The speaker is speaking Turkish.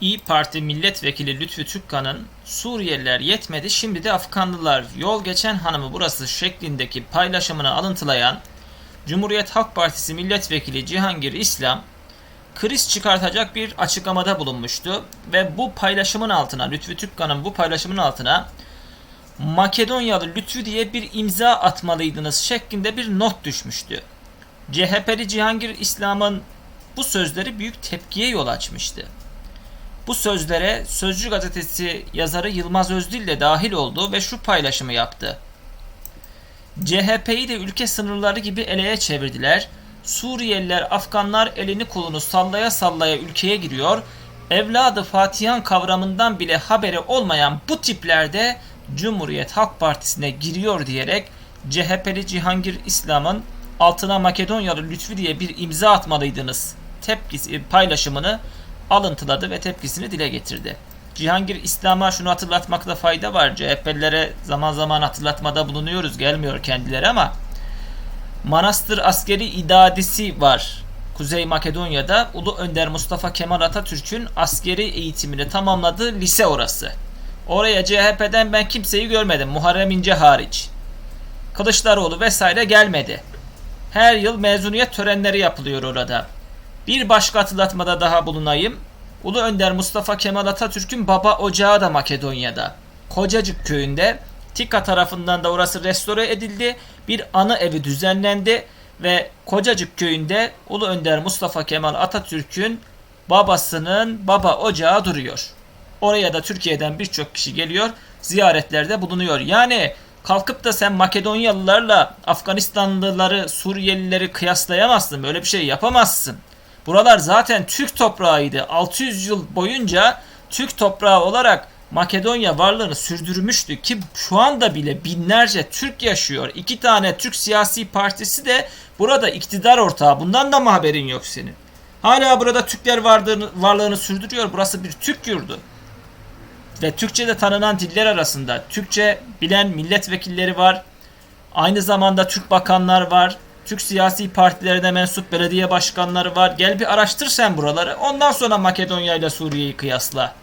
İyi Parti milletvekili Lütfü Türkkan'ın Suriyeliler yetmedi şimdi de Afganlılar yol geçen hanımı burası şeklindeki paylaşımını alıntılayan Cumhuriyet Halk Partisi milletvekili Cihangir İslam kriz çıkartacak bir açıklamada bulunmuştu ve bu paylaşımın altına Lütfü Türkkan'ın bu paylaşımın altına Makedonyalı Lütfü diye bir imza atmalıydınız şeklinde bir not düşmüştü. CHP'li Cihangir İslam'ın bu sözleri büyük tepkiye yol açmıştı. Bu sözlere Sözcü gazetesi yazarı Yılmaz Özdil de dahil oldu ve şu paylaşımı yaptı. CHP'yi de ülke sınırları gibi eleye çevirdiler. Suriyeliler, Afganlar elini kolunu sallaya sallaya ülkeye giriyor. Evladı Fatihan kavramından bile haberi olmayan bu tiplerde Cumhuriyet Halk Partisi'ne giriyor diyerek CHP'li Cihangir İslam'ın altına Makedonyalı Lütfü diye bir imza atmalıydınız tepkisi paylaşımını alıntıladı ve tepkisini dile getirdi. Cihangir İslam'a şunu hatırlatmakta fayda var. CHP'lilere zaman zaman hatırlatmada bulunuyoruz. Gelmiyor kendileri ama Manastır Askeri İdadisi var. Kuzey Makedonya'da Ulu Önder Mustafa Kemal Atatürk'ün askeri eğitimini tamamladığı lise orası. Oraya CHP'den ben kimseyi görmedim. Muharrem İnce hariç. Kılıçdaroğlu vesaire gelmedi. Her yıl mezuniyet törenleri yapılıyor orada. Bir başka hatırlatmada daha bulunayım. Ulu Önder Mustafa Kemal Atatürk'ün baba ocağı da Makedonya'da. Kocacık köyünde TİKA tarafından da orası restore edildi. Bir anı evi düzenlendi ve Kocacık köyünde Ulu Önder Mustafa Kemal Atatürk'ün babasının baba ocağı duruyor. Oraya da Türkiye'den birçok kişi geliyor, ziyaretlerde bulunuyor. Yani kalkıp da sen Makedonyalılarla Afganistanlıları, Suriyelileri kıyaslayamazsın. Böyle bir şey yapamazsın. Buralar zaten Türk toprağıydı. 600 yıl boyunca Türk toprağı olarak Makedonya varlığını sürdürmüştü ki şu anda bile binlerce Türk yaşıyor. İki tane Türk siyasi partisi de burada iktidar ortağı. Bundan da mı haberin yok senin? Hala burada Türkler varlığını, varlığını sürdürüyor. Burası bir Türk yurdu. Ve Türkçe'de tanınan diller arasında Türkçe bilen milletvekilleri var. Aynı zamanda Türk bakanlar var. Türk siyasi partilerine mensup belediye başkanları var. Gel bir araştır sen buraları. Ondan sonra Makedonya ile Suriye'yi kıyasla.